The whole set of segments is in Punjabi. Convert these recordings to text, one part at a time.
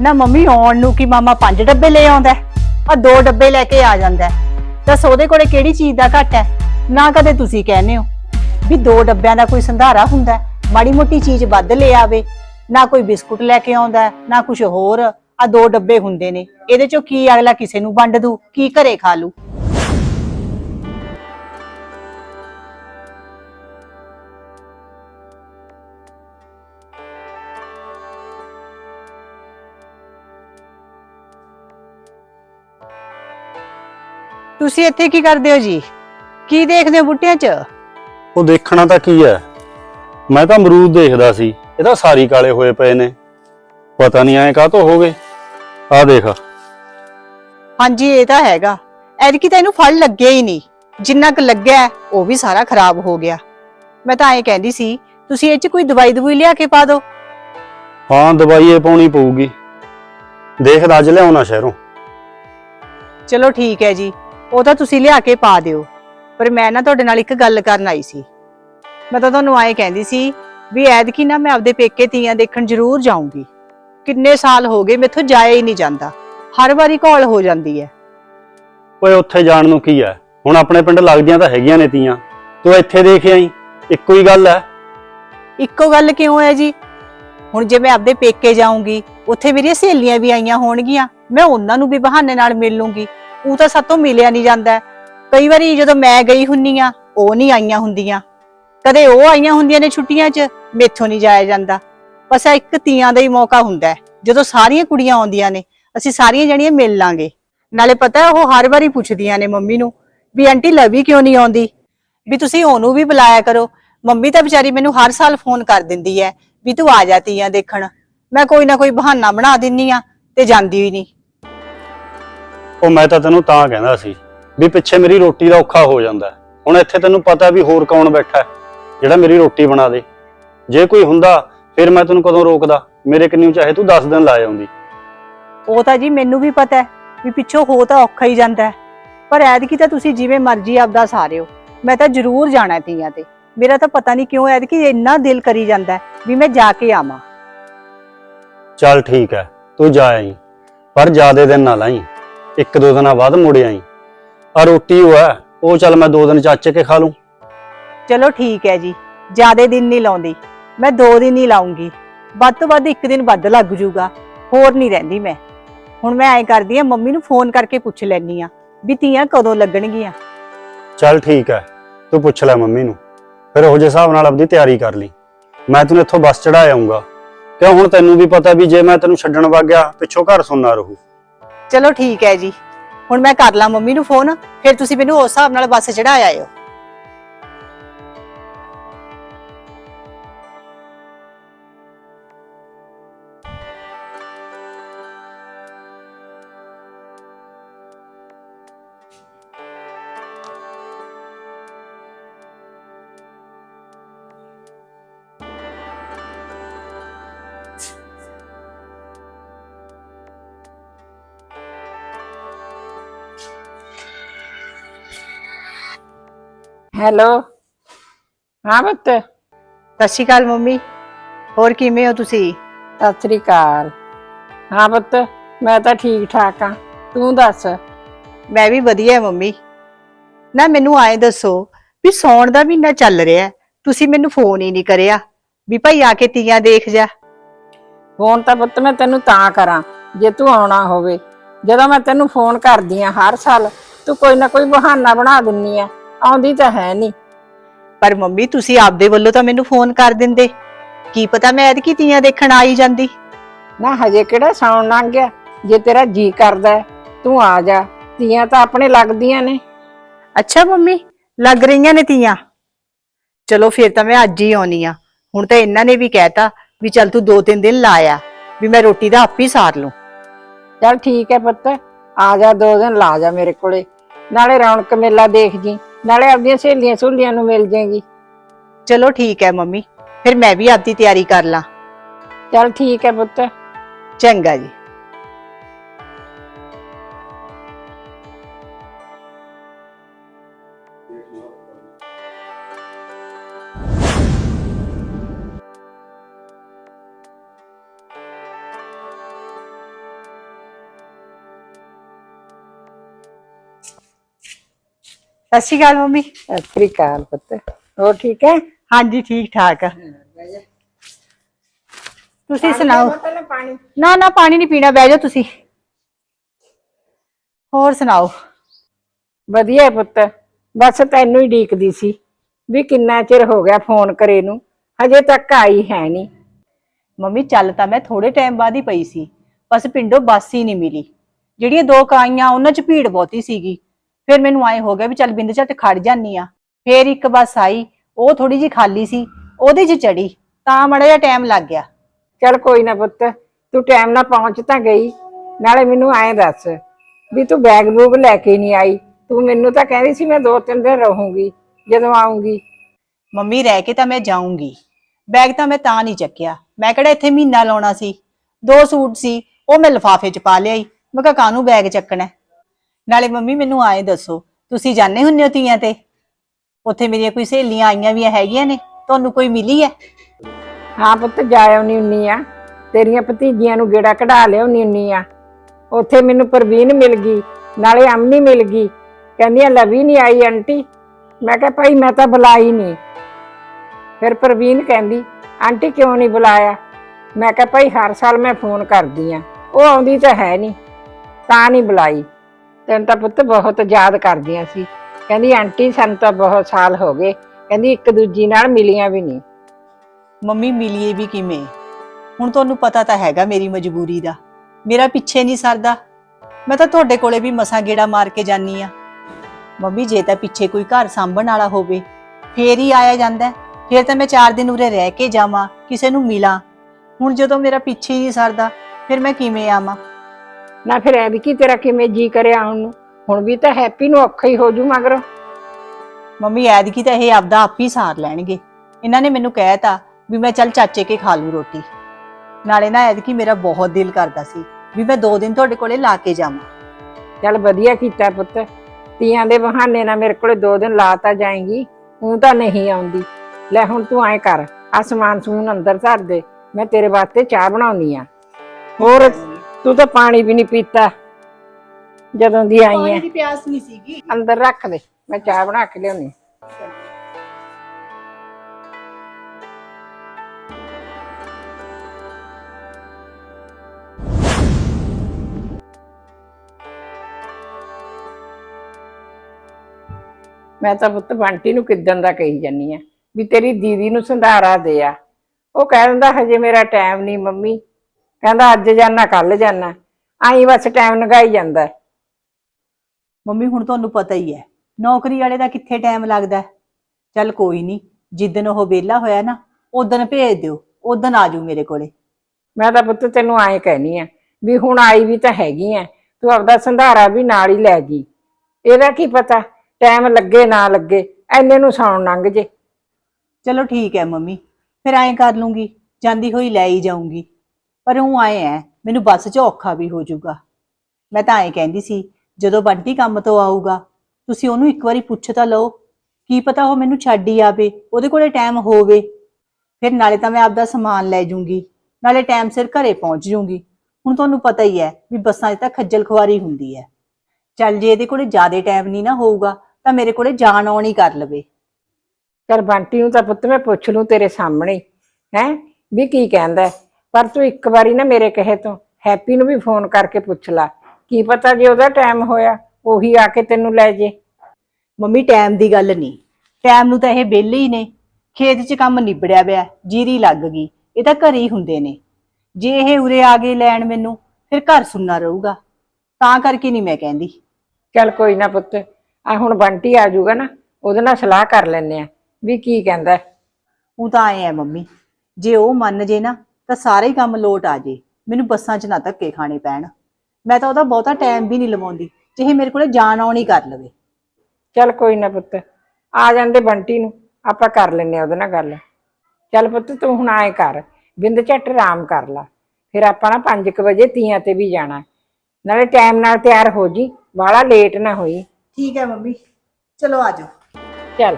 ਨਾ ਮੰਮੀ ਆਉਣ ਨੂੰ ਕੀ ਮਾਮਾ ਪੰਜ ਡੱਬੇ ਲੈ ਆਉਂਦਾ ਆ ਦੋ ਡੱਬੇ ਲੈ ਕੇ ਆ ਜਾਂਦਾ ਦੱਸ ਉਹਦੇ ਕੋਲੇ ਕਿਹੜੀ ਚੀਜ਼ ਦਾ ਘਟ ਹੈ? ਨਾ ਕਦੇ ਤੁਸੀਂ ਕਹਿੰਦੇ ਹੋ ਵੀ ਦੋ ਡੱਬਿਆਂ ਦਾ ਕੋਈ ਸੰਧਾਰਾ ਹੁੰਦਾ ਮਾੜੀ ਮੋਟੀ ਚੀਜ਼ ਵੱਧ ਲੈ ਆਵੇ, ਨਾ ਕੋਈ ਬਿਸਕੁਟ ਲੈ ਕੇ ਆਉਂਦਾ ਨਾ ਕੁਝ ਹੋਰ ਆ ਦੋ ਡੱਬੇ ਹੁੰਦੇ ਨੇ। ਇਹਦੇ ਚੋਂ ਕੀ ਅਗਲਾ ਕਿਸੇ ਨੂੰ ਵੰਡ ਦੂ, ਕੀ ਘਰੇ ਖਾ ਲੂ? ਤੁਸੀਂ ਇੱਥੇ ਕੀ ਕਰਦੇ ਹੋ ਜੀ? ਕੀ ਦੇਖਦੇ ਹੋ ਬੁੱਟਿਆਂ 'ਚ? ਉਹ ਦੇਖਣਾ ਤਾਂ ਕੀ ਹੈ? ਮੈਂ ਤਾਂ ਅਮਰੂਦ ਦੇਖਦਾ ਸੀ। ਇਹ ਤਾਂ ਸਾਰੀ ਕਾਲੇ ਹੋਏ ਪਏ ਨੇ। ਪਤਾ ਨਹੀਂ ਐਂ ਕਾਹਤੋਂ ਹੋ ਗਏ। ਆਹ ਦੇਖ। ਹਾਂਜੀ ਇਹ ਤਾਂ ਹੈਗਾ। ਐਤਕੀ ਤਾਂ ਇਹਨੂੰ ਫਲ ਲੱਗਿਆ ਹੀ ਨਹੀਂ। ਜਿੰਨਾ ਕੁ ਲੱਗਿਆ ਉਹ ਵੀ ਸਾਰਾ ਖਰਾਬ ਹੋ ਗਿਆ। ਮੈਂ ਤਾਂ ਐਂ ਕਹਿੰਦੀ ਸੀ ਤੁਸੀਂ ਇਹ 'ਚ ਕੋਈ ਦਵਾਈ ਦਵਾਈ ਲਿਆ ਕੇ ਪਾ ਦਿਓ। ਹਾਂ ਦਵਾਈ ਇਹ ਪਾਉਣੀ ਪਊਗੀ। ਦੇਖਦਾ ਅੱਜ ਲਿਆਉਣਾ ਸ਼ਹਿਰੋਂ। ਚਲੋ ਠੀਕ ਹੈ ਜੀ। ਉਹ ਤਾਂ ਤੁਸੀਂ ਲਿਆ ਕੇ ਪਾ ਦਿਓ। ਪਰ ਮੈਂ ਨਾ ਤੁਹਾਡੇ ਨਾਲ ਇੱਕ ਗੱਲ ਕਰਨ ਆਈ ਸੀ। ਮੈਂ ਤਾਂ ਤੁਹਾਨੂੰ ਐਂ ਕਹਿੰਦੀ ਸੀ ਵੀ ਐਤਕੀ ਨਾ ਮੈਂ ਆਪਦੇ ਪੇਕੇ ਤੀਆਂ ਦੇਖਣ ਜ਼ਰੂਰ ਜਾਊਂਗੀ। ਕਿੰਨੇ ਸਾਲ ਹੋ ਗਏ ਮੈਥੋਂ ਜਾਇਆ ਹੀ ਨਹੀਂ ਜਾਂਦਾ। ਹਰ ਵਾਰੀ ਕਾਲ ਹੋ ਜਾਂਦੀ ਹੈ ਓਏ ਉੱਥੇ ਜਾਣ ਨੂੰ ਕੀ ਹੈ ਹੁਣ ਆਪਣੇ ਪਿੰਡ ਲੱਗਦੀਆਂ ਤਾਂ ਹੈਗੀਆਂ ਨੇ ਤੀਆਂ। ਤੂੰ ਇੱਥੇ ਦੇਖ ਆਈ। ਇੱਕੋ ਹੀ ਗੱਲ ਹੈ ਇੱਕੋ ਗੱਲ ਕਿਉਂ ਹੈ ਜੀ? ਹੁਣ ਜੇ ਮੈਂ ਆਪਦੇ ਪੇਕੇ ਜਾਊਂਗੀ ਉੱਥੇ ਮੇਰੀਆਂ ਸਹੇਲੀਆਂ ਵੀ ਆਈਆਂ ਹੋਣਗੀਆਂ ਮੈਂ ਉਹਨਾਂ ਨੂੰ ਵੀ ਬਹਾਨੇ ਨਾਲ ਮਿਲ ਲੂੰਗੀ। ਉਹ ਤਾਂ ਸਾਤੋਂ ਮਿਲਿਆ ਨਹੀਂ ਜਾਂਦਾ। ਕਈ ਵਾਰੀ ਜਦੋਂ ਮੈਂ ਗਈ ਹੁੰਨੀ ਆ ਉਹ ਨਹੀਂ ਆਈਆਂ ਹੁੰਦੀਆਂ। ਕਦੇ ਉਹ ਆਈਆਂ ਹੁੰਦੀਆਂ ਨੇ ਛੁੱਟੀਆਂ 'ਚ ਮੇਥੋਂ ਨਹੀਂ ਜਾਇਆ ਜਾਂਦਾ। ਬਸ ਆਹ ਇੱਕ ਤੀਆਂ ਦਾ ਹੀ ਮੌਕਾ ਹੁੰਦਾ ਹੈ, ਜਦੋਂ ਸਾਰੀਆਂ ਕੁੜੀਆਂ ਆਉਂਦੀਆਂ ਨੇ ਅਸੀਂ ਸਾਰੀਆਂ ਜਣੀਆਂ ਮਿਲ ਲਾਂਗੇ। ਨਾਲੇ ਪਤਾ ਹੈ, ਉਹ ਹਰ ਵਾਰੀ ਪੁੱਛਦੀਆਂ ਨੇ ਮੰਮੀ ਨੂੰ ਵੀ ਆਂਟੀ ਲਵੀ ਕਿਉਂ ਨਹੀਂ ਆਉਂਦੀ? ਵੀ ਤੁਸੀਂ ਉਹਨੂੰ ਵੀ ਬੁਲਾਇਆ ਕਰੋ। ਮੰਮੀ ਤਾਂ ਵਿਚਾਰੀ ਮੈਨੂੰ ਹਰ ਸਾਲ ਫੋਨ ਕਰ ਦਿੰਦੀ ਹੈ ਵੀ ਤੂੰ ਆ ਜਾ ਤੀਆਂ ਦੇਖਣ। ਮੈਂ ਕੋਈ ਨਾ ਕੋਈ ਬਹਾਨਾ ਬਣਾ ਦਿੰਨੀ ਆ ਤੇ ਜਾਂਦੀ ਹੀ ਨਹੀਂ। ਉਹ ਮੈਂ ਤਾਂ ਤੈਨੂੰ ਤਾਂ ਕਹਿੰਦਾ ਸੀ ਵੀ ਪਿੱਛੇ ਮੇਰੀ ਰੋਟੀ ਦਾ ਔਖਾ ਹੋ ਜਾਂਦਾ। ਹੁਣ ਇੱਥੇ ਤੈਨੂੰ ਪਤਾ ਵੀ ਹੋਰ ਕੌਣ ਬੈਠਾ ਜਿਹੜਾ ਮੇਰੀ ਰੋਟੀ ਬਣਾ ਦੇ। ਜੇ ਕੋਈ ਹੁੰਦਾ ਫਿਰ ਮੈਂ ਤੈਨੂੰ ਕਦੋਂ ਰੋਕਦਾ? ਮੇਰੇ ਕਿੰਨੀ ਚਾਹੇ ਤੂੰ 10 ਦਿਨ ਲਾ ਆਉਂਦੀ। ਉਹ ਤਾਂ ਜੀ ਮੈਨੂੰ ਵੀ ਪਤਾ ਹੈ ਵੀ ਪਿੱਛੋਂ ਹੋ ਤਾਂ ਔਖਾ ਹੀ ਜਾਂਦਾ ਹੈ। ਪਰ ਐਤਕੀ ਤਾਂ ਤੁਸੀਂ ਜਿਵੇਂ ਮਰਜ਼ੀ ਆਪਦਾ ਸਾਰਿਓ। ਮੈਂ ਤਾਂ ਜ਼ਰੂਰ ਜਾਣਾ ਤੀਆਂ ਤੇ। ਮੇਰਾ ਤਾਂ ਪਤਾ ਨਹੀਂ ਕਿਉਂ ਐਤਕੀ ਇੰਨਾ ਦਿਲ ਕਰੀ ਜਾਂਦਾ ਵੀ ਮੈਂ ਜਾ ਕੇ ਆਵਾਂ। ਚੱਲ ਠੀਕ ਹੈ ਤੂੰ ਜਾ ਆਈ। ਪਰ ਜਿਆਦੇ ਦਿਨ ਨਾ ਲਾਈ। ਇੱਕ ਦੋ ਦਿਨਾਂ ਬਾਅਦ ਮੁੜ ਆਈ। ਆ ਰੋਟੀ ਉਹ ਹੈ ਉਹ ਚੱਲ ਮੈਂ ਦੋ ਦਿਨ ਚੱਚ ਕੇ ਖਾ ਲੂੰ। ਚਲੋ ਠੀਕ ਹੈ ਜੀ ਜਿਆਦੇ ਦਿਨ ਨਹੀਂ ਲਾਉਂਦੀ। ਮੈਂ ਦੋ ਦਿਨ ਹੀ ਲਾਉਂਗੀ। ਵੱਧ ਤੋਂ ਵੱਧ ਇੱਕ ਦਿਨ ਵੱਧ ਲੱਗ ਜੂਗਾ ਹੋਰ ਨਹੀਂ ਰਹਿੰਦੀ ਮੈਂ। ਹੁਣ ਮੈਂ ਐਂ ਕਰਦੀ ਆ ਮੰਮੀ ਨੂੰ ਫੋਨ ਕਰਕੇ ਪੁੱਛ ਲੈਣੀ ਆ ਵੀ ਤੀਆਂ ਕਦੋਂ ਲੱਗਣਗੀਆਂ। ਚੱਲ ਠੀਕ ਹੈ ਤੂੰ ਪੁੱਛ ਲੈ ਮੰਮੀ ਨੂੰ। ਫਿਰ ਉਹ ਜਿਹੇ ਹਿਸਾਬ ਨਾਲ ਆਪਦੀ ਤਿਆਰੀ ਕਰ ਲਈ। ਮੈਂ ਤੈਨੂੰ ਇੱਥੋਂ ਬੱਸ ਚੜਾ ਆਉਂਗਾ ਕਿਉਂ ਹੁਣ ਤੈਨੂੰ ਵੀ ਪਤਾ ਵੀ ਜੇ ਮੈਂ ਤੈਨੂੰ ਛੱਡਣ ਵਗ ਗਿਆ ਪਿੱਛੋਂ ਘਰ ਸੁਣਨਾ ਰਹੂ। ਚਲੋ ਠੀਕ ਹੈ ਜੀ। ਹੁਣ ਮੈਂ ਕਰ ਲਾਂ ਮੰਮੀ ਨੂੰ ਫੋਨ, ਫਿਰ ਤੁਸੀਂ ਮੈਨੂੰ ਉਸ ਹਿਸਾਬ ਨਾਲ ਬੱਸ ਚੜਾਇਆ ਆਇਓ। ਹੈਲੋ। ਹਾਂ ਪੁੱਤ। ਸਤਿ ਸ਼੍ਰੀ ਅਕਾਲ ਮੰਮੀ। ਹੋਰ ਕਿਵੇਂ ਹੋ ਤੁਸੀਂ? ਸਤਿ ਸ੍ਰੀ ਅਕਾਲ। ਹਾਂ ਪੁੱਤ ਮੈਂ ਤਾਂ ਠੀਕ ਠਾਕ ਆ ਤੂੰ ਦੱਸ? ਮੈਂ ਵੀ ਵਧੀਆ ਹਾਂ ਮੰਮੀ। ਨਾ ਮੈਨੂੰ ਆਏ ਦੱਸੋ ਵੀ ਸੌਣ ਦਾ ਮਹੀਨਾ ਚੱਲ ਰਿਹਾ ਹੈ, ਤੁਸੀਂ ਮੈਨੂੰ ਫੋਨ ਹੀ ਨਹੀਂ ਕਰਿਆ। ਵੀ ਭਾਈ ਆ ਕੇ ਤੀਆਂ ਦੇਖ ਜਾ। ਫੋਨ ਤਾਂ ਪੁੱਤ ਮੈਂ ਤੈਨੂੰ ਤਾਂ ਕਰਾਂ ਜੇ ਤੂੰ ਆਉਣਾ ਹੋਵੇ। ਜਦੋਂ ਮੈਂ ਤੈਨੂੰ ਫੋਨ ਕਰਦੀ ਆ ਹਰ ਸਾਲ ਤੂੰ ਕੋਈ ਨਾ ਕੋਈ ਬਹਾਨਾ ਬਣਾ ਦਿੰਨੀ ਆ ਆਉਂਦੀ ਤਾਂ ਹੈ ਨਹੀਂ ਪਰ ਮੰਮੀ ਤੁਸੀਂ ਆਪਦੇ ਵੱਲੋਂ ਤਾਂ ਮੈਨੂੰ ਫੋਨ ਕਰ ਦਿੰਦੇ। ਕੀ ਪਤਾ ਮੈਂ ਐਤਕੀ ਤੀਆਂ ਦੇਖਣ ਆ ਹੀ ਜਾਂਦੀ। ਨਾ ਹਜੇ ਕਿਹੜਾ ਸੌਣ ਲੰਘ ਗਿਆ। ਜੇ ਤੇਰਾ ਜੀ ਕਰਦਾ ਹੈ, ਤੂੰ ਆ ਜਾ। ਤੀਆਂ ਤਾਂ ਆਪਣੇ ਲੱਗਦੀਆਂ ਨੇ। ਅੱਛਾ ਮੰਮੀ ਲੱਗ ਰਹੀਆਂ ਨੇ ਤੀਆਂ। ਚਲੋ ਫਿਰ ਤਾਂ ਮੈਂ ਅੱਜ ਹੀ ਆਉਣੀ ਆ। ਹੁਣ ਤਾਂ ਇਹਨਾਂ ਨੇ ਵੀ ਕਹਿਤਾ ਵੀ ਚੱਲ ਤੂੰ ਦੋ ਤਿੰਨ ਦਿਨ ਲਾਇਆ ਵੀ ਮੈਂ ਰੋਟੀ ਦਾ ਆਪ ਹੀ ਸਾਰ ਲੂੰ। ਚੱਲ ਠੀਕ ਹੈ ਪੁੱਤ ਆ ਜਾ ਦੋ ਦਿਨ ਲਾ ਜਾ ਮੇਰੇ ਕੋਲੇ। ਨਾਲੇ ਰੌਣਕ ਮੇਲਾ ਦੇਖ ਜੀ। ਨਾਲੇ ਆਪਦੀਆਂ ਸਹੇਲੀਆਂ ਸੁਹਲੀਆਂ ਨੂੰ ਮਿਲ ਜਾਏਗੀ। ਚਲੋ ਠੀਕ ਹੈ ਮੰਮੀ ਫਿਰ ਮੈਂ ਵੀ ਆਪਦੀ ਤਿਆਰੀ ਕਰ ਲਾਂ। ਚੱਲ ਠੀਕ ਹੈ ਪੁੱਤ। ਚੰਗਾ ਜੀ। ਸਤਿ ਸ਼੍ਰੀ ਅਕਾਲ ਮੰਮੀ। ਸਤਿ ਸ੍ਰੀ ਅਕਾਲ ਪੁੱਤ। ਹੋਰ ਠੀਕ ਹੈ ਹਾਂਜੀ ਠੀਕ ਠਾਕ ਤੁਸੀਂ ਸੁਣਾਓ? ਪਾਣੀ। ਨਾ ਨਾ ਪਾਣੀ ਨਹੀਂ ਪੀਣਾ ਬਹਿ ਜਾਓ ਤੁਸੀਂ। ਹੋਰ ਸੁਣਾਓ? ਵਧੀਆ ਹੈ ਪੁੱਤ। ਬਸ ਤੈਨੂੰ ਹੀ ਡੀਕਦੀ ਸੀ ਵੀ ਕਿੰਨਾ ਚਿਰ ਹੋ ਗਿਆ ਫੋਨ ਕਰੇ ਨੂੰ। ਹਜੇ ਤੱਕ ਆਈ ਹੈ ਨਹੀਂ। ਮੰਮੀ ਚੱਲ ਤਾਂ ਮੈਂ ਥੋੜੇ ਟਾਈਮ ਬਾਅਦ ਹੀ ਪਈ ਸੀ। ਬਸ ਪਿੰਡੋਂ ਬੱਸ ਹੀ ਨਹੀਂ ਮਿਲੀ। ਜਿਹੜੀਆਂ ਦੋ ਕਾਈਆਂ ਉਹਨਾਂ 'ਚ ਭੀੜ ਬਹੁਤੀ ਸੀਗੀ। ਫਿਰ ਮੈਨੂੰ ਐ ਹੋ ਗਿਆ ਵੀ ਚੱਲ ਬਿੰਦ ਝੱਟ ਖੜ ਜਾਨੀ ਆ। ਫਿਰ ਇੱਕ ਬੱਸ ਆਈ ਉਹ ਥੋੜੀ ਜਿਹੀ ਖਾਲੀ ਸੀ ਉਹਦੇ 'ਚ ਚੜੀ ਤਾਂ ਮੜਾ ਜਿਹਾ ਟਾਈਮ ਲੱਗ ਗਿਆ। ਚਲ ਕੋਈ ਨਾ ਪੁੱਤ ਤੂੰ ਟਾਈਮ ਨਾਲ ਪਹੁੰਚ ਤਾਂ ਗਈ ਨਾਲੇ ਮੈਨੂੰ ਐਂ ਦੱਸ ਵੀ ਤੂੰ ਬੈਗ ਬੂਗ ਲੈ ਕੇ ਨਹੀਂ ਆਈ ਤੂੰ ਮੈਨੂੰ ਤਾਂ ਕਹਿੰਦੀ ਸੀ ਮੈਂ ਦੋ ਤਿੰਨ ਦਿਨ ਰਹੂੰਗੀ ਜਦੋਂ ਆਉਂਗੀ ਮੰਮੀ ਰਹਿ ਕੇ ਤਾਂ ਮੈਂ ਜਾਊਂਗੀ ਬੈਗ ਤਾਂ ਮੈਂ ਤਾਂ ਨਹੀਂ ਚੱਕਿਆ ਮੈਂ ਕਿਹੜਾ ਇੱਥੇ ਮਹੀਨਾ ਲਾਉਣਾ ਸੀ ਦੋ ਸੂਟ ਸੀ ਉਹ ਮੈਂ ਲਿਫਾਫੇ 'ਚ ਪਾ ਲਿਆਈ ਮੈਂ ਕਿਹਾ ਕਾਹਨੂੰ ਬੈਗ ਚੱਕਣਾ? ਨਾਲੇ ਮੰਮੀ ਮੈਨੂੰ ਆਏ ਦੱਸੋ, ਤੁਸੀਂ ਜਾਣੇ ਹੁੰਨੇ ਹੋ ਤੀਆਂ ਤੇ? ਉੱਥੇ ਮੇਰੀਆਂ ਕੋਈ ਸਹੇਲੀਆਂ ਆਈਆਂ ਵੀ ਹੈਗੀਆਂ ਨੇ, ਤੁਹਾਨੂੰ ਕੋਈ ਮਿਲੀ ਹੈ ਹਾਂ ਪੁੱਤ ਜਾ ਆਉਣੀ ਹੁੰਨੀ ਆ। ਤੇਰੀਆਂ ਭਤੀਜੀਆਂ ਨੂੰ ਗੇੜਾ ਕਢਾ ਲਿਆਉਣੀ ਹੁੰਨੀ ਆ। ਉੱਥੇ ਮੈਨੂੰ ਪ੍ਰਵੀਨ ਮਿਲ ਗਈ, ਨਾਲੇ ਅਮਨੀ ਮਿਲ ਗਈ। ਕਹਿੰਦੀਆਂ ਲਵੀ ਨਹੀਂ ਆਈ ਆਂਟੀ। ਮੈਂ ਕਿਹਾ, ਭਾਈ ਮੈਂ ਤਾਂ ਬੁਲਾਈ ਨਹੀਂ ਫਿਰ ਪ੍ਰਵੀਨ ਕਹਿੰਦੀ, ਆਂਟੀ ਕਿਉਂ ਨਹੀਂ ਬੁਲਾਇਆ? ਮੈਂ ਕਿਹਾ, ਭਾਈ ਹਰ ਸਾਲ ਮੈਂ ਫੋਨ ਕਰਦੀ ਆ, ਉਹ ਆਉਂਦੀ ਤਾਂ ਹੈ ਨਹੀਂ ਤਾਂ ਨਹੀਂ ਬੁਲਾਈ। ਤੈਨੂੰ ਤਾਂ ਪੁੱਤ ਬਹੁਤ ਯਾਦ ਕਰਦੀਆਂ ਸੀ। ਕਹਿੰਦੀ, ਆਂਟੀ, ਸਾਨੂੰ ਤਾਂ ਬਹੁਤ ਸਾਲ ਹੋ ਗਏ। ਕਹਿੰਦੀ, ਇੱਕ ਦੂਜੀ ਨਾਲ ਮਿਲੀਆਂ ਵੀ ਨਹੀਂ। ਮੰਮੀ, ਮਿਲੀਏ ਵੀ ਕਿਵੇਂ? ਹੁਣ ਤੁਹਾਨੂੰ ਪਤਾ ਤਾਂ ਹੈਗਾ ਮੇਰੀ ਮਜਬੂਰੀ ਦਾ। ਮੇਰਾ ਪਿੱਛੇ ਨਹੀਂ ਸਰਦਾ। ਮੈਂ ਤਾਂ ਤੁਹਾਡੇ ਕੋਲੇ ਵੀ ਮਸਾਂ ਗੇੜਾ ਮਾਰ ਕੇ ਜਾਨੀ ਆ। ਮੰਮੀ, ਜੇ ਤਾਂ ਪਿੱਛੇ ਕੋਈ ਘਰ ਸਾਂਭਣ ਵਾਲਾ ਹੋਵੇ, ਫੇਰ ਹੀ ਆਇਆ ਜਾਂਦਾ ਫੇਰ ਤਾਂ ਮੈਂ 4 ਦਿਨ ਉਰੇ ਰਹਿ ਕੇ ਜਾਵਾਂ, ਕਿਸੇ ਨੂੰ ਮਿਲਾਂ। ਹੁਣ ਜਦੋਂ ਮੇਰਾ ਪਿੱਛੇ ਹੀ ਨਹੀਂ ਸਰਦਾ, ਫਿਰ ਮੈਂ ਕਿਵੇਂ ਆਵਾਂ? ਨਾ ਫਿਰ ਐ ਵੀ ਕੀ ਤੇਰਾ ਕਿਵੇਂ ਜੀ ਕਰਿਆ ਆਉਣ ਨੂੰ ਹੁਣ ਵੀ ਤਾਂ ਹੈਪੀ ਨੂੰ ਔਖਾ ਹੀ ਹੋ ਜੂ ਮਗਰ। ਮੰਮੀ ਐਦਕੀ ਤਾਂ ਇਹ ਆਪਦਾ ਆਪ ਹੀ ਸਾਰ ਲੈਣਗੇ। ਇਹਨਾਂ ਨੇ ਮੈਨੂੰ ਕਹਿਤਾ ਵੀ ਮੈਂ ਚੱਲ ਚਾਚੇ ਕੇ ਖਾ ਲੂ ਰੋਟੀ। ਨਾਲੇ ਨਾ ਐਦਕੀ ਮੇਰਾ ਬਹੁਤ ਦਿਲ ਕਰਦਾ ਸੀ ਵੀ ਮੈਂ 2 ਦਿਨ ਤੁਹਾਡੇ ਕੋਲੇ ਲਾ ਕੇ ਜਾਵਾਂ। ਚੱਲ ਵਧੀਆ ਕੀਤਾ ਪੁੱਤ। ਤੀਆਂ ਦੇ ਬਹਾਨੇ ਨਾਲ ਮੇਰੇ ਕੋਲੇ ਦੋ ਦਿਨ ਲਾ ਤਾਂ ਜਾਏਂਗੀ ਉਹ ਤਾਂ ਨਹੀਂ ਆਉਂਦੀ। ਲੈ ਹੁਣ ਤੂੰ ਐ ਕਰ ਆ ਸਮਾਨ ਸਮੂਨ ਅੰਦਰ ਧਰ ਦੇ ਮੈਂ ਤੇਰੇ ਵਾਸਤੇ ਚਾਹ ਬਣਾਉਣੀ ਆ। ਹੋਰ ਤੂੰ ਤਾਂ ਪਾਣੀ ਵੀ ਨਹੀਂ ਪੀਤਾ ਜਦੋਂ ਦੀ ਆਈ ਐ। ਦੀ ਪਿਆਸ ਨਹੀਂ ਸੀਗੀ। ਅੰਦਰ ਰੱਖ ਦੇ ਮੈਂ ਚਾਹ ਬਣਾ ਕੇ ਲਿਆਉਣੀ ਮੈਂ ਤਾਂ ਪੁੱਤ ਬੰਟੀ ਨੂੰ ਕਿੱਦਣ ਦਾ ਕਹੀ ਜਾਨੀ ਆ ਵੀ ਤੇਰੀ ਦੀਦੀ ਨੂੰ ਸੰਧਾਰਾ ਦੇ ਆ। ਉਹ ਕਹਿ ਦਿੰਦਾ ਹਜੇ ਮੇਰਾ ਟਾਈਮ ਨਹੀਂ ਮੰਮੀ। ਕਹਿੰਦਾ ਅੱਜ ਜਾਣਾ ਕੱਲ ਜਾਣਾ ਆਈ ਬਸ ਟਾਈਮ ਲੰਘਾਈ ਜਾਂਦਾ। ਹੈ। ਮੰਮੀ ਹੁਣ ਤੁਹਾਨੂੰ ਪਤਾ ਹੀ ਹੈ ਨੌਕਰੀ ਵਾਲੇ ਦਾ ਕਿੱਥੇ ਟਾਈਮ ਲੱਗਦਾ ਹੈ। ਚੱਲ ਕੋਈ ਨਹੀਂ ਜਿੱਦਨ ਉਹ ਵਿਹਲਾ ਹੋਇਆ ਨਾ ਉਦੋਂ ਭੇਜ ਦਿਓ ਉਦੋਂ ਆ ਜਾਊ ਮੇਰੇ ਕੋਲੇ। ਮੈਂ ਤਾਂ ਪੁੱਤ ਤੈਨੂੰ ਐਂ ਕਹਿਨੀ ਆ ਵੀ ਹੁਣ ਆਈ ਵੀ ਤਾਂ ਹੈਗੀ ਐ ਤੂੰ ਆਪਦਾ ਸੰਧਾਰਾ ਵੀ ਨਾਲ ਹੀ ਲੈ ਜੀ। ਇਹਦਾ ਕੀ ਪਤਾ ਟਾਈਮ ਲੱਗੇ ਨਾ ਲੱਗੇ ਐਨੇ ਨੂੰ ਸੌਣ ਲੰਘ ਜੇ। ਚਲੋ ਠੀਕ ਹੈ ਮੰਮੀ ਫਿਰ ਐਂ ਕਰ ਲੂੰਗੀ ਜਾਂਦੀ ਹੋਈ ਲੈ ਹੀ ਜਾਊਂਗੀ। ਪਰ ਉਹ ਆਏ ਐ, ਮੈਨੂੰ ਬੱਸ 'ਚ ਔਖਾ ਵੀ ਹੋ ਜਾਊਗਾ। ਮੈਂ ਤਾਂ ਐਂ ਕਹਿੰਦੀ ਸੀ, ਜਦੋਂ ਬੰਟੀ ਕੰਮ ਤੋਂ ਆਊਗਾ, ਤੁਸੀਂ ਉਹਨੂੰ ਇੱਕ ਵਾਰੀ ਪੁੱਛ ਤਾਂ ਲਓ, ਕੀ ਪਤਾ ਉਹ ਮੈਨੂੰ ਛੱਡ ਹੀ ਆਵੇ, ਉਹਦੇ ਕੋਲੇ ਟਾਈਮ ਹੋਵੇ। ਫਿਰ ਨਾਲੇ ਤਾਂ ਮੈਂ ਆਪਦਾ ਸਮਾਨ ਲੈ ਜੂੰਗੀ, ਨਾਲੇ ਟਾਈਮ ਸਿਰ ਘਰੇ ਪਹੁੰਚ ਜੂੰਗੀ। ਹੁਣ ਤੁਹਾਨੂੰ ਪਤਾ ਹੀ ਹੈ ਵੀ ਬੱਸਾਂ 'ਚ ਤਾਂ ਖੱਜਲ ਖੁਆਰੀ ਹੁੰਦੀ ਹੈ ਚੱਲ ਜੇ ਇਹਦੇ ਕੋਲੇ ਜ਼ਿਆਦਾ ਟਾਈਮ ਨਹੀਂ ਨਾ ਹੋਊਗਾ, ਤਾਂ ਮੇਰੇ ਕੋਲੇ ਜਾਣ ਆਉਣ ਹੀ ਕਰ ਲਵੇ। ਚਲ ਬੰਟੀ ਨੂੰ ਤਾਂ ਪੁੱਤ ਮੈਂ ਪੁੱਛ ਲੂੰ ਤੇਰੇ ਸਾਹਮਣੇ, ਹੈ, ਵੀ ਕੀ ਕਹਿੰਦਾ ਹੈ। ਪਰ ਤੂੰ ਇੱਕ ਵਾਰੀ ਨਾ ਮੇਰੇ ਕਹੇ ਤੋਂ ਹੈਪੀ ਨੂੰ ਵੀ ਫੋਨ ਕਰਕੇ ਪੁੱਛ ਲੈ। ਕੀ ਪਤਾ ਜੇ ਉਹਦਾ ਟਾਈਮ ਹੋਇਆ ਉਹੀ ਆ ਕੇ ਤੈਨੂੰ ਲੈ ਜੇ। ਮੰਮੀ ਟਾਈਮ ਦੀ ਗੱਲ ਨਹੀਂ। ਟਾਈਮ ਨੂੰ ਤਾਂ ਇਹ ਵਿਹਲੇ ਹੀ ਨੇ। ਖੇਤ 'ਚ ਕੰਮ ਨਿਬੜਿਆ ਪਿਆ ਜੀਰੀ ਲੱਗ ਗਈ। ਇਹ ਤਾਂ ਘਰੇ ਹੀ ਹੁੰਦੇ ਨੇ। ਜੇ ਇਹ ਉਰੇ ਆ ਗਏ ਲੈਣ ਮੈਨੂੰ ਫਿਰ ਘਰ ਸੁੰਨਾ ਰਹੂਗਾ। ਤਾਂ ਕਰਕੇ ਨਹੀਂ ਮੈਂ ਕਹਿੰਦੀ। ਚੱਲ ਕੋਈ ਨਾ ਪੁੱਤ ਆ ਹੁਣ ਬੰਟੀ ਆ ਜਾਊਗਾ ਨਾ ਉਹਦੇ ਨਾਲ ਸਲਾਹ ਕਰ ਲੈਨੇ ਆ ਵੀ ਕੀ ਕਹਿੰਦਾ। ਉਹ ਤਾਂ ਆਏ ਆ ਮੰਮੀ ਜੇ ਉਹ ਮੰਨ ਜੇ ਨਾ ਤਾਂ ਸਾਰੇ ਹੀ ਕੰਮ ਲੋਟ ਆ ਜੇ। ਮੈਨੂੰ ਬੱਸਾਂ 'ਚ ਨਾ ਧੱਕੇ ਖਾਣੇ ਪੈਣ। ਮੈਂ ਤਾਂ ਉਹਦਾ ਬਹੁਤਾ ਟਾਈਮ ਵੀ ਨਹੀਂ ਲਵਾਉਂਦੀ। ਜੇ ਇਹ ਮੇਰੇ ਕੋਲੇ ਜਾਣ ਆਉਣ ਕਰ ਲਵੇ। ਚੱਲ ਕੋਈ ਨਾ ਪੁੱਤ ਆ ਜਾਂਦੇ ਬੰਟੀ ਨੂੰ ਆਪਾਂ ਕਰ ਲੈਨੇ ਆ ਉਹਦੇ ਨਾਲ ਗੱਲ। ਚੱਲ ਪੁੱਤ ਤੂੰ ਹੁਣ ਆਏ ਕਰ ਬਿੰਦ ਝੱਟ ਆਰਾਮ ਕਰ ਲਾ। ਫਿਰ ਆਪਾਂ ਨਾ 5:00 ਵਜੇ ਤੀਆਂ ਤੇ ਵੀ ਜਾਣਾ। ਨਾਲੇ ਟਾਈਮ ਨਾਲ ਤਿਆਰ ਹੋ ਜੀ ਬਾਹਲਾ ਲੇਟ ਨਾ ਹੋਈ। ਠੀਕ ਹੈ ਮੰਮੀ। ਚਲੋ ਆ ਜਾਓ। ਚੱਲ।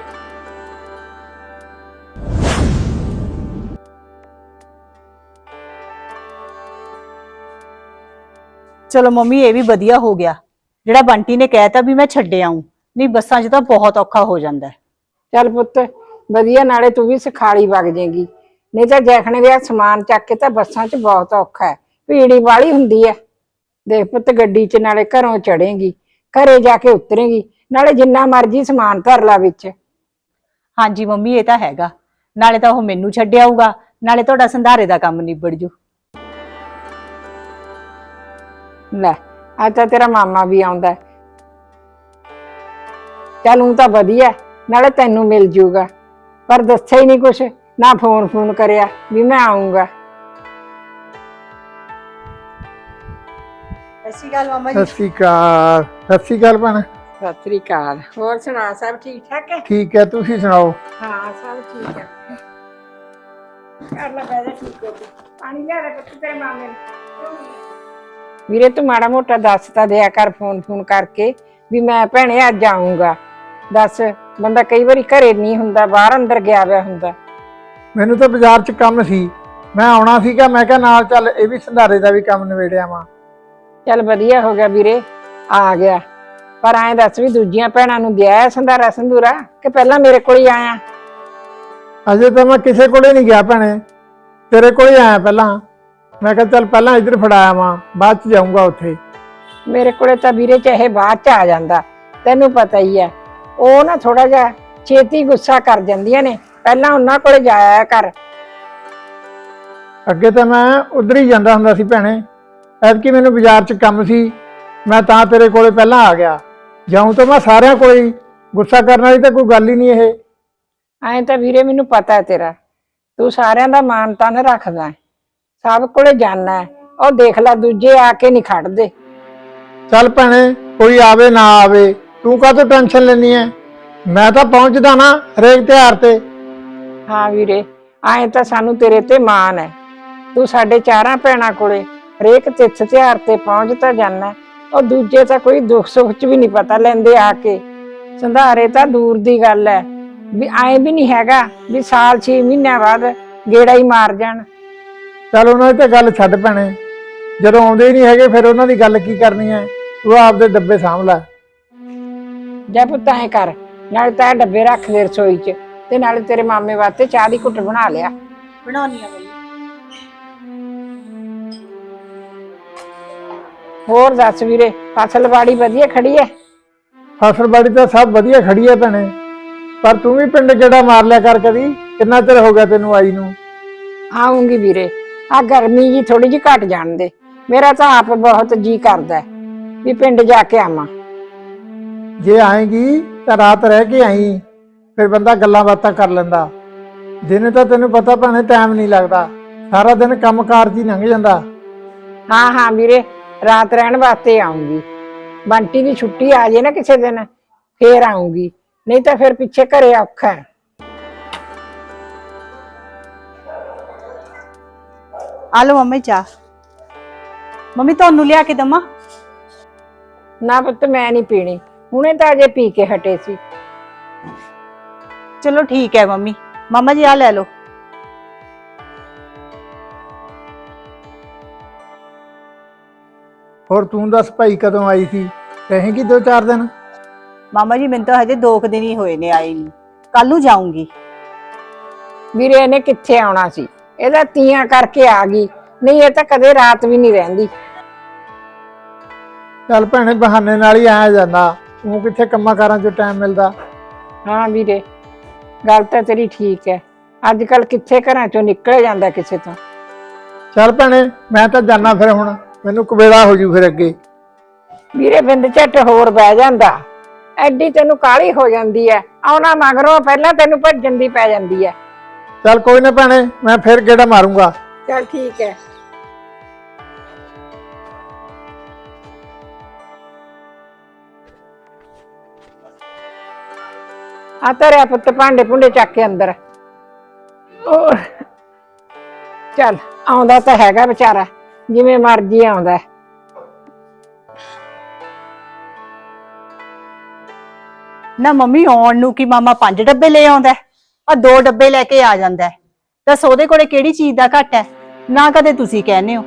ਚਲੋ ਮੰਮੀ ਇਹ ਵੀ ਵਧੀਆ ਹੋ ਗਿਆ। ਜਿਹੜਾ ਬੰਟੀ ਨੇ ਕਹਿਤਾ ਵੀ ਮੈਂ ਛੱਡ ਆਊਂ। ਨਹੀਂ ਬੱਸਾਂ 'ਚ ਤਾਂ ਬਹੁਤ ਔਖਾ ਹੋ ਜਾਂਦਾ ਹੈ। ਚੱਲ ਪੁੱਤ ਵਧੀਆ ਨਾਲੇ ਤੂੰ ਵੀ ਸਿਖਾਲੀ ਵਗ ਜਾਏਗੀ। ਨਹੀਂ ਤਾਂ ਜੈਖਣੇ ਦੇ ਸਮਾਨ ਚੱਕ ਕੇ ਤਾਂ ਬੱਸਾਂ 'ਚ ਬਹੁਤ ਔਖਾ ਹੈ। ਭੀੜੀ ਵਾਲੀ ਹੁੰਦੀ ਹੈ। ਦੇਖ ਪੁੱਤ ਗੱਡੀ 'ਚ ਨਾਲੇ ਘਰੋਂ ਚੜੇਗੀ ਘਰੇ ਜਾ ਕੇ ਉਤਰੇਗੀ ਨਾਲੇ ਜਿੰਨਾ ਮਰਜ਼ੀ ਸਮਾਨ ਧਰ ਲਾ ਵਿੱਚ। ਹਾਂਜੀ ਮੰਮੀ ਇਹ ਤਾਂ ਹੈਗਾ। ਨਾਲੇ ਤਾਂ ਉਹ ਮੈਨੂੰ ਛੱਡ ਆਊਗਾ। ਨਾਲੇ ਤੁਹਾਡਾ ਸੰਧਾਰੇ ਦਾ ਕੰਮ ਨਿਬੜ ਜੂ। ਲੈ ਅੱਜ ਤਾਂ ਤੇਰਾ ਮਾਮਾ ਵੀ ਆਉਂਦਾ ਹੈ। ਚੱਲ ਊਂ ਤਾਂ ਵਧੀਆ ਹੈ, ਨਾਲੇ ਤੈਨੂੰ ਮਿਲ ਜੂਗਾ। ਪਰ ਦੱਸਿਆ ਹੀ ਨਹੀਂ ਕੁਛ ਨਾ ਫੋਨ ਫੋਨ ਕਰਿਆ ਵੀ ਮੈਂ ਆਉਂਗਾ ਸਤਿ ਸ਼੍ਰੀ ਅਕਾਲ ਮਾਮਾ ਸਤਿ ਸ਼੍ਰੀ ਅਕਾਲ ਸਤਿ ਸ਼੍ਰੀ ਅਕਾਲ ਭੈਣ। ਸਤਿ ਸ੍ਰੀ ਅਕਾਲ। ਹੋਰ ਸੁਣਾ ਸਭ ਠੀਕ ਠਾਕ ਹੈ? ਠੀਕ ਹੈ ਤੁਸੀਂ ਸੁਣਾਓ? ਹਾਂ ਸਭ ਠੀਕ ਹੈ। ਕਰ ਲੈ ਬੈਠਾ ਠੀਕ ਹੋ ਤੂੰ। ਪਾਣੀ ਲਿਆ ਦੇ ਪੁੱਤ ਤੇਰੇ ਮਾਮੇ ਨੂੰ। ਵੀਰੇ ਤੂੰ ਮਾੜਾ ਮੋਟਾ ਦੱਸ ਤਾਂ ਦਿਆ ਕਰ ਫੋਨ ਫੋਨ ਕਰਕੇ ਵੀ ਮੈਂ ਭੈਣੇ ਅੱਜ ਆਉਂਗਾ ਦੱਸ ਬੰਦਾ ਕਈ ਵਾਰੀ ਘਰੇ ਨਹੀਂ ਹੁੰਦਾ ਬਾਹਰ ਅੰਦਰ ਗਿਆ ਹੋਇਆ ਹੁੰਦਾ। ਮੈਨੂੰ ਤਾਂ ਬਾਜ਼ਾਰ 'ਚ ਕੰਮ ਸੀ। ਮੈਂ ਆਉਣਾ ਸੀਗਾ ਮੈਂ ਕਿਹਾ ਨਾਲ ਚੱਲ ਇਹ ਵੀ ਸੰਧਾਰੇ ਦਾ ਵੀ ਕੰਮ ਨਿਬੇੜਿਆ ਵਾਂ ਚੱਲ ਵਧੀਆ ਹੋ ਗਿਆ ਵੀਰੇ ਆ ਗਿਆ। ਪਰ ਐਂ ਦੱਸ ਵੀ ਦੂਜੀਆਂ ਭੈਣਾਂ ਨੂੰ ਹੈ ਸੰਧਾਰਾ ਸੰਧੂਰਾ ਕਿ ਪਹਿਲਾਂ ਮੇਰੇ ਕੋਲ ਹੀ ਆਇਆ? ਅਜੇ ਤਾਂ ਮੈਂ ਕਿਸੇ ਕੋਲੇ ਨਹੀਂ ਗਿਆ ਭੈਣੇ। ਤੇਰੇ ਕੋਲੇ ਆਇਆ ਪਹਿਲਾਂ। ਮੈਂ ਕਿਹਾ ਚੱਲ ਪਹਿਲਾਂ ਇੱਧਰ ਫੜਾਇਆ ਵਾਂ ਬਾਅਦ 'ਚ ਜਾਊਂਗਾ ਉੱਥੇ। ਮੇਰੇ ਕੋਲੇ ਤਾਂ ਵੀਰੇ ਚਾਹੇ ਬਾਅਦ ਚ ਆ ਜਾਂਦਾ ਤੈਨੂੰ ਪਤਾ ਹੀ ਹੈ ਉਹ ਨਾ ਥੋੜਾ ਜਿਹਾ ਛੇਤੀ ਗੁੱਸਾ ਕਰ ਜਾਂਦੀਆਂ ਨੇ ਪਹਿਲਾਂ ਉਹਨਾਂ ਕੋਲੇ ਜਾਇਆ ਕਰ। ਅੱਗੇ ਤਾਂ ਮੈਂ ਉਧਰ ਹੀ ਜਾਂਦਾ ਹੁੰਦਾ ਸੀ ਭੈਣੇ। ਐਤਕੀ ਮੈਨੂੰ ਬਾਜ਼ਾਰ 'ਚ ਕੰਮ ਸੀ ਮੈਂ ਤਾਂ ਤੇਰੇ ਕੋਲੇ ਪਹਿਲਾਂ ਆ ਗਿਆ। ਜਾਉਂ ਤਾਂ ਮੈਂ ਸਾਰਿਆਂ ਕੋਲੇ ਹੀ ਗੁੱਸਾ ਕਰਨ ਵਾਲੀ ਤਾਂ ਕੋਈ ਗੱਲ ਹੀ ਨਹੀਂ ਇਹ। ਐਂ ਤਾਂ ਵੀਰੇ ਮੈਨੂੰ ਪਤਾ ਹੈ ਤੇਰਾ ਤੂੰ ਸਾਰਿਆਂ ਦਾ ਮਾਨ ਤਾਨ ਰੱਖਦਾ ਹੈ। ਸਭ ਕੋਲੇ ਜਾਣਾ ਹੈ। ਉਹ ਦੇਖ ਲੈ ਦੂਜੇ ਆ ਕੇ ਨਹੀਂ ਖੜਦੇ। ਚੱਲ ਭੈਣੇ ਕੋਈ ਆਵੇ ਨਾ ਆਵੇ ਤੂੰ ਕਾਹਤੋਂ ਟੈਨਸ਼ਨ ਲੈਣੀ ਐ? ਮੈਂ ਤਾਂ ਪਹੁੰਚਦਾ ਨਾ ਹਰੇਕ ਤਿਉਹਾਰ ਤੇ। ਹਾਂ ਵੀਰੇ ਐਂ ਤਾਂ ਸਾਨੂੰ ਤੇਰੇ ਤੇ ਮਾਣ ਹੈ। ਤੂੰ ਸਾਡੇ ਚਾਰਾਂ ਭੈਣਾਂ ਕੋਲੇ ਹਰੇਕ ਤਿੱਥ ਤਿਉਹਾਰ ਤੇ ਪਹੁੰਚ ਤਾਂ ਜਾਣਾ ਉਹ ਦੂਜੇ ਤਾਂ ਕੋਈ ਦੁੱਖ ਸੁੱਖ ਚ ਵੀ ਨਹੀਂ ਪਤਾ ਲੈਂਦੇ ਆ ਕੇ। ਸੰਧਾਰੇ ਤਾਂ ਦੂਰ ਦੀ ਗੱਲ ਹੈ। ਵੀ ਐਂ ਵੀ ਨਹੀਂ ਹੈਗਾ ਵੀ ਸਾਲ 6 ਮਹੀਨਿਆਂ ਬਾਅਦ ਗੇੜਾ ਹੀ ਮਾਰ ਜਾਣ। ਚੱਲ ਉਹਨਾਂ ਦੀ ਤਾਂ ਗੱਲ ਛੱਡ ਭੈਣੇ। ਜਦੋਂ ਆਉਂਦੇ ਹੀ ਨਹੀਂ ਹੈਗੇ ਫਿਰ ਉਹਨਾਂ ਦੀ ਗੱਲ ਕੀ ਕਰਨੀ ਐ ਤੂੰ ਆਪਦੇ ਡੱਬੇ ਸਾਂਭ ਲੈ। ਜਾਂ ਪੁੱਤ ਐਂ ਕਰ। ਨਾਲੇ ਤਾਂ ਇਹ ਡੱਬੇ ਰੱਖ ਦੇ ਰਸੋਈ 'ਚ ਤੇ ਨਾਲੇ ਤੇਰੇ ਮਾਮੇ ਵਾਸਤੇ ਚਾਹ ਦੀ ਘੁੱਟ ਬਣਾ ਲਿਆ। ਬਣਾਉਣੀ ਆ ਬਈ। ਹੋਰ ਦੱਸ ਵੀਰੇ ਫਸਲ ਬਾੜੀ ਵਧੀਆ ਖੜੀ ਹੈ ਫਸਲਬਾੜੀ ਤਾਂ ਸਭ ਵਧੀਆ ਖੜੀ ਐ ਭੈਣੇ। ਪਰ ਤੂੰ ਵੀ ਪਿੰਡ ਜਿਹੜਾ ਮਾਰ ਲਿਆ ਕਰ ਕਦੀ। ਕਿੰਨਾ ਚਿਰ ਹੋ ਗਿਆ ਤੈਨੂੰ ਆਈ ਨੂੰ? ਆਉਂਗੀ ਵੀਰੇ। ਆ ਗਰਮੀ ਜੀ ਥੋੜੀ ਜਿਹੀ ਘਟ ਜਾਣ ਦੇ। ਮੇਰਾ ਤਾਂ ਆਪ ਬਹੁਤ ਜੀ ਕਰਦਾ ਹੈ ਵੀ ਪਿੰਡ ਜਾ ਕੇ ਆਵਾਂ। ਜੇ ਆਏਗੀ ਤਾਂ ਰਾਤ ਰਹਿ ਕੇ ਆਈ ਫਿਰ ਬੰਦਾ ਗੱਲਾਂ ਬਾਤਾਂ ਕਰ ਲੈਂਦਾ। ਦਿਨੇ ਤਾਂ ਤੈਨੂੰ ਪਤਾ ਭੈਣੇ ਟਾਈਮ ਨਹੀਂ ਲੱਗਦਾ ਸਾਰਾ ਦਿਨ ਕੰਮਕਾਰ 'ਚ ਹੀ ਲੰਘ ਜਾਂਦਾ। ਹਾਂ ਹਾਂ ਵੀਰੇ ਰਾਤ ਰਹਿਣ ਵਾਸਤੇ ਆਉਂਗੀ। ਬੰਟੀ ਦੀ ਛੁੱਟੀ ਆ ਜੇ ਨਾ ਕਿਸੇ ਦਿਨ ਫੇਰ ਆਉਂਗੀ। ਨਹੀਂ ਤਾਂ ਫਿਰ ਪਿੱਛੇ ਘਰੇ ਔਖਾ ਹੈ। ਆ ਲਓ ਮੰਮੀ ਚਾਹ। ਮੰਮੀ ਤੁਹਾਨੂੰ ਲਿਆ ਕੇ ਦਮਾ ਨਾ ਪੁੱਤ ਮੈਂ ਨਹੀਂ ਪੀਣੀ। ਹੁਣੇ ਤਾਂ ਅਜੇ ਪੀ ਕੇ ਹਟੇ ਸੀ। ਚਲੋ ਠੀਕ ਹੈ ਮੰਮੀ। ਮਾਮਾ ਜੀ ਆ ਲੈ ਲਓ। ਹੋਰ ਤੂੰ ਦੱਸ ਭਾਈ ਕਦੋਂ ਆਈ ਸੀ? ਰਹੇਗੀ ਦੋ ਚਾਰ ਦਿਨ? ਮਾਮਾ ਜੀ ਮੈਨੂੰ ਤਾਂ ਹਜੇ ਦੋ ਕੁ ਦਿਨ ਹੀ ਹੋਏ ਨੇ ਆਈ ਨੂੰ। ਕੱਲ ਨੂੰ ਜਾਊਂਗੀ। ਵੀਰੇ ਇਹਨੇ ਕਿੱਥੇ ਆਉਣਾ ਸੀ? ਇਹਦਾ ਤੀਆਂ ਕਰਕੇ ਆ ਗਈ। ਨਹੀਂ ਇਹ ਤਾਂ ਕਦੇ ਰਾਤ ਵੀ ਨਹੀਂ ਰਹਿੰਦੀ। ਚੱਲ ਭੈਣੇ ਬਹਾਨੇ ਨਾਲ ਹੀ ਆਇਆ ਜਾਂਦਾ। ਤੂੰ ਕਿੱਥੇ ਕੰਮਾਂ ਕਾਰਾਂ 'ਚ ਟਾਈਮ ਮਿਲਦਾ? ਹਾਂ ਵੀਰੇ ਗੱਲ ਤਾਂ ਤੇਰੀ ਠੀਕ ਹੈ। ਅੱਜ ਕੱਲ ਕਿੱਥੇ ਘਰਾਂ ਚੋਂ ਨਿਕਲ ਜਾਂਦਾ ਕਿਸੇ ਤੋਂ? ਚੱਲ ਭੈਣੇ ਮੈਂ ਤਾਂ ਜਾਣਾ ਫਿਰ ਹੁਣ। ਮੈਨੂੰ ਕੁਬੇੜਾ ਹੋ ਜੂ ਫਿਰ ਅੱਗੇ। ਵੀਰੇ ਬਿੰਦ ਝੱਟ ਹੋਰ ਬਹਿ ਜਾਂਦਾ। ਐਡੀ ਤੈਨੂੰ ਕਾਲੀ ਹੋ ਜਾਂਦੀ ਐ ਆਉਣਾ ਮਗਰੋਂ ਪਹਿਲਾਂ ਤੈਨੂੰ ਭੱਜਣ ਦੀ ਪੈ ਜਾਂਦੀ ਐ ਚੱਲ ਕੋਈ ਨਾ ਭੈਣੇ ਮੈਂ ਫਿਰ ਗੇੜਾ ਮਾਰੂੰਗਾ। ਚੱਲ ਠੀਕ ਐ ਆ ਤੇਰੇ ਪੁੱਤ ਭਾਂਡੇ ਭੁੰਡੇ ਚੱਕ ਕੇ ਅੰਦਰ। ਚੱਲ ਆਉਂਦਾ ਤਾਂ ਹੈਗਾ ਵਿਚਾਰਾ ਜਿਵੇਂ ਮਰਜ਼ੀ ਆਉਂਦਾ। ਹੈ। ਨਾ ਮੰਮੀ ਆਉਣ ਨੂੰ ਕੀ ਮਾਮਾ ਪੰਜ ਡੱਬੇ ਲੈ ਆਉਂਦਾ? ਆ ਦੋ ਡੱਬੇ ਲੈ ਕੇ ਆ ਜਾਂਦਾ ਹੈ। ਦੱਸ ਉਹਦੇ ਕੋਲੇ ਕਿਹੜੀ ਚੀਜ਼ ਦਾ ਘਟ ਹੈ? ਨਾ ਕਦੇ ਤੁਸੀਂ ਕਹਿੰਦੇ ਹੋ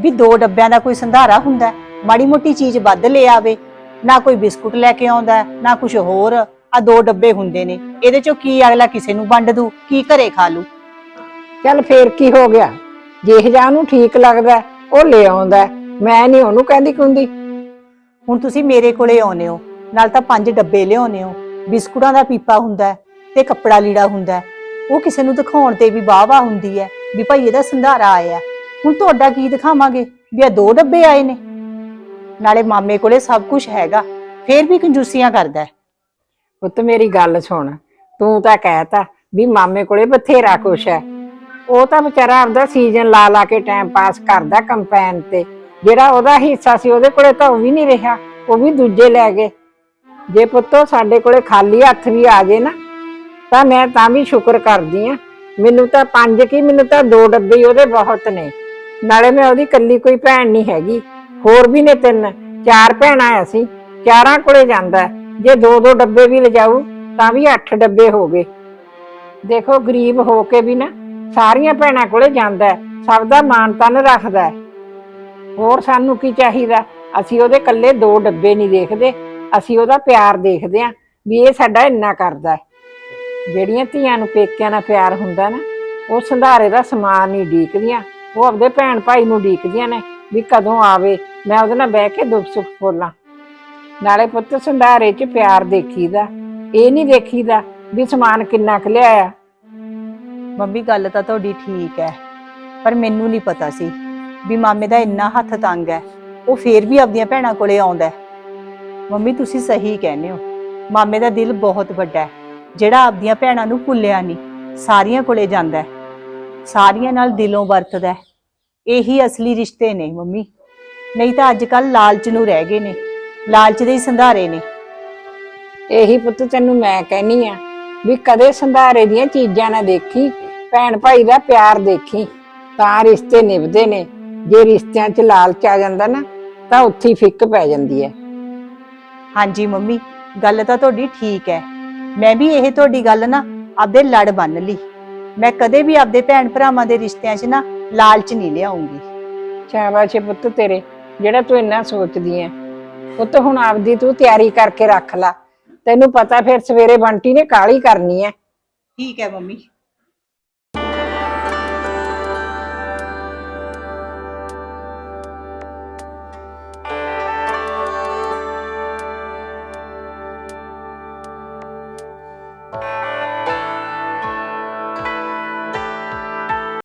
ਵੀ ਦੋ ਡੱਬਿਆਂ ਦਾ ਕੋਈ ਸੰਧਾਰਾ ਹੁੰਦਾ। ਮਾੜੀ ਮੋਟੀ ਚੀਜ਼ ਵੱਧ ਲੈ ਆਵੇ ਨਾ ਕੋਈ ਬਿਸਕੁਟ ਲੈ ਕੇ ਆਉਂਦਾ ਨਾ ਕੁਝ ਹੋਰ। ਆ ਦੋ ਡੱਬੇ ਹੁੰਦੇ ਨੇ। ਇਹਦੇ ਚੋਂ ਕੀ ਅਗਲਾ ਕਿਸੇ ਨੂੰ ਵੰਡ ਦੂ ਕੀ ਘਰੇ ਖਾ ਲੂ? ਚੱਲ ਫੇਰ ਕੀ ਹੋ ਗਿਆ? ਜੇ ਜਾ ਉਹਨੂੰ ਠੀਕ ਲੱਗਦਾ ਉਹ ਲੈ ਆਉਂਦਾ। ਮੈਂ ਨਹੀਂ ਉਹਨੂੰ ਕਹਿੰਦੀ ਕੁੰਦੀ। ਹੁਣ ਤੁਸੀਂ ਮੇਰੇ ਕੋਲੇ ਆਉਨੇ ਹੋ। ਨਾਲ ਤਾਂ ਪੰਜ ਡੱਬੇ ਲਿਆਉਨੇ ਹੋ। ਬਿਸਕੁਟਾਂ ਦਾ ਪੀਪਾ ਹੁੰਦਾ ਤੇ ਕੱਪੜਾ ਲੀੜਾ ਹੁੰਦਾ ਹੈ। ਉਹ ਕਿਸੇ ਨੂੰ ਦਿਖਾਉਣ ਤੇ ਵੀ ਵਾਹ-ਵਾਹ ਹੁੰਦੀ ਹੈ ਵੀ ਭਾਈ ਇਹਦਾ ਸੰਧਾਰਾ ਆਇਆ ਹੁਣ ਤੁਹਾਡਾ ਕੀ ਦਿਖਾਵਾਂਗੇ ਵੀ ਆ ਦੋ ਡੱਬੇ ਆਏ ਨੇ? ਨਾਲੇ ਮਾਮੇ ਕੋਲੇ ਸਭ ਕੁਝ ਹੈਗਾ, ਫੇਰ ਵੀ ਕੰਜੂਸੀਆਂ ਕਰਦਾ ਹੈ। ਪੁੱਤ ਮੇਰੀ ਗੱਲ ਸੁਣ, ਤੂੰ ਤਾਂ ਕਹਿਤਾ ਵੀ ਮਾਮੇ ਕੋਲੇ ਬਥੇਰਾ ਕੁਛ ਹੈ। ਉਹ ਤਾਂ ਵਿਚਾਰਾ ਆਪਦਾ ਸੀਜ਼ਨ ਲਾ ਲਾ ਕੇ ਟਾਈਮ ਪਾਸ ਕਰਦਾ ਕੰਪੈਨ ਤੇ। ਜਿਹੜਾ ਉਹਦਾ ਹਿੱਸਾ ਸੀ ਉਹਦੇ ਕੋਲੇ ਤਾਂ ਉਹ ਵੀ ਨਹੀਂ ਰਿਹਾ, ਉਹ ਵੀ ਦੂਜੇ ਲੈ ਗਏ। ਜੇ ਪੁੱਤੋ ਸਾਡੇ ਕੋਲੇ ਖਾਲੀ ਹੱਥ ਵੀ ਆ ਜੇ ਨਾ ਤਾਂ ਮੈਂ ਤਾਂ ਵੀ ਸ਼ੁਕਰ ਕਰਦੀ ਆ। ਮੈਨੂੰ ਤਾਂ ਪੰਜ ਕੀ, ਮੈਨੂੰ ਤਾਂ ਦੋ ਡੱਬੇ ਹੀ ਉਹਦੇ ਬਹੁਤ ਨੇ। ਨਾਲੇ ਮੈਂ ਉਹਦੀ ਕੱਲੀ ਕੋਈ ਭੈਣ ਨਹੀਂ ਹੈਗੀ। ਹੋਰ ਵੀ ਨੇ ਤਿੰਨ, ਚਾਰ ਭੈਣਾਂ ਆ ਅਸੀਂ। ਚਾਰਾਂ ਕੋਲੇ ਜਾਂਦਾ ਜੇ ਦੋ ਦੋ ਡੱਬੇ ਵੀ ਲਿਜਾਊ, ਤਾਂ ਵੀ ਅੱਠ ਡੱਬੇ ਹੋ ਗਏ। ਦੇਖੋ, ਗਰੀਬ ਹੋ ਕੇ ਵੀ ਨਾ ਸਾਰੀਆਂ ਭੈਣਾਂ ਕੋਲੇ ਜਾਂਦਾ ਸਭ ਦਾ ਮਾਣ ਤਨ ਰੱਖਦਾ ਹੋਰ ਸਾਨੂੰ ਕੀ ਚਾਹੀਦਾ? ਅਸੀਂ ਉਹਦੇ ਕੱਲੇ ਦੋ ਡੱਬੇ ਨਹੀਂ ਦੇਖਦੇ। ਅਸੀਂ ਉਹਦਾ ਪਿਆਰ ਦੇਖਦੇ ਆਂ ਵੀ ਇਹ ਸਾਡਾ ਇੰਨਾ ਕਰਦਾ ਜਿਹੜੀਆਂ ਧੀਆਂ ਨੂੰ ਪੇਕਿਆਂ ਨਾਲ ਪਿਆਰ ਹੁੰਦਾ ਨਾ, ਉਹ ਸੰਧਾਰੇ ਦਾ ਸਮਾਨ ਨਹੀਂ ਢੀਕਦੀਆਂ ਉਹ ਆਪਦੇ ਭੈਣ ਭਾਈ ਨੂੰ ਢੀਕਦੀਆਂ ਨੇ ਵੀ ਕਦੋਂ ਆਵੇ, ਮੈਂ ਉਹਦੇ ਨਾਲ ਬਹਿ ਕੇ ਦੁੱਖ ਸੁੱਖ ਫੋਲਾਂ ਨਾਲੇ ਪੁੱਤ ਸੰਧਾਰੇ 'ਚ ਪਿਆਰ ਦੇਖੀਦਾ, ਇਹ ਨਹੀਂ ਦੇਖੀਦਾ ਵੀ ਸਮਾਨ ਕਿੰਨਾ ਕੁ ਲਿਆਇਆ। ਮੰਮੀ, ਗੱਲ ਤਾਂ ਤੁਹਾਡੀ ਠੀਕ ਹੈ, ਪਰ ਮੈਨੂੰ ਨਹੀਂ ਪਤਾ ਸੀ ਵੀ ਮਾਮੇ ਦਾ ਇੰਨਾ ਹੱਥ ਤੰਗ ਹੈ, ਉਹ ਫੇਰ ਵੀ ਆਪਦੀਆਂ ਭੈਣਾਂ ਕੋਲੇ ਆਉਂਦਾ ਹੈ। ਮੰਮੀ, ਤੁਸੀਂ ਸਹੀ ਕਹਿੰਦੇ ਹੋ, ਮਾਮੇ ਦਾ ਦਿਲ ਬਹੁਤ ਵੱਡਾ ਹੈ। ਜਿਹੜਾ ਆਪਦੀਆਂ ਭੈਣਾਂ ਨੂੰ ਭੁੱਲਿਆ ਨਹੀਂ ਸਾਰੀਆਂ ਕੋਲੇ ਜਾਂਦਾ ਹੈ। ਸਾਰੀਆਂ ਨਾਲ ਦਿਲੋਂ ਵਰਤਦਾ ਹੈ। ਇਹੀ ਅਸਲੀ ਰਿਸ਼ਤੇ ਨੇ ਮੰਮੀ। ਨਹੀਂ ਤਾਂ ਅੱਜ ਕੱਲ ਲਾਲਚ ਨੂੰ ਰਹਿ ਗਏ ਨੇ ਲਾਲਚ ਦੇ ਹੀ ਸੰਧਾਰੇ ਨੇ। ਇਹੀ ਪੁੱਤ ਤੈਨੂੰ ਮੈਂ ਕਹਿਨੀ ਆ ਵੀ ਕਦੇ ਸੰਧਾਰੇ ਦੀਆਂ ਚੀਜ਼ਾਂ ਨਾ ਦੇਖੀ ਭੈਣ ਭਾਈ ਦਾ ਪਿਆਰ ਦੇਖੀ ਤਾਂ ਰਿਸ਼ਤੇ ਨਿਭਦੇ ਨੇ। ਜੇ ਰਿਸ਼ਤਿਆਂ 'ਚ ਲਾਲਚ ਆ ਜਾਂਦਾ ਨਾ ਤਾਂ ਉੱਥੇ ਹੀ ਫਿੱਕ ਪੈ ਜਾਂਦੀ ਹੈ। ਹਾਂਜੀ ਮੰਮੀ ਗੱਲ ਤਾਂ ਤੁਹਾਡੀ ਠੀਕ ਹੈ। ਮੈਂ ਵੀ ਇਹ ਤੁਹਾਡੀ ਗੱਲ ਨਾ ਆਪਦੇ ਲੜ ਬੰਨ ਲਈ। ਮੈਂ ਕਦੇ ਵੀ ਆਪਦੇ ਭੈਣ ਭਰਾਵਾਂ ਦੇ ਰਿਸ਼ਤਿਆਂ 'ਚ ਨਾ ਲਾਲਚ ਨਹੀਂ ਲਿਆਉਂਗੀ ਸ਼ਾਬਾਸ਼ ਏ ਪੁੱਤ ਤੇਰੇ ਜਿਹੜਾ ਤੂੰ ਇੰਨਾ ਸੋਚਦੀ ਐ। ਪੁੱਤ ਹੁਣ ਆਪਦੀ ਤੂੰ ਤਿਆਰੀ ਕਰਕੇ ਰੱਖ ਲੈ। ਤੈਨੂੰ ਪਤਾ ਫਿਰ ਸਵੇਰੇ ਬੰਟੀ ਨੇ ਕਾਲੀ ਕਰਨੀ ਐ। ਠੀਕ ਹੈ ਮੰਮੀ।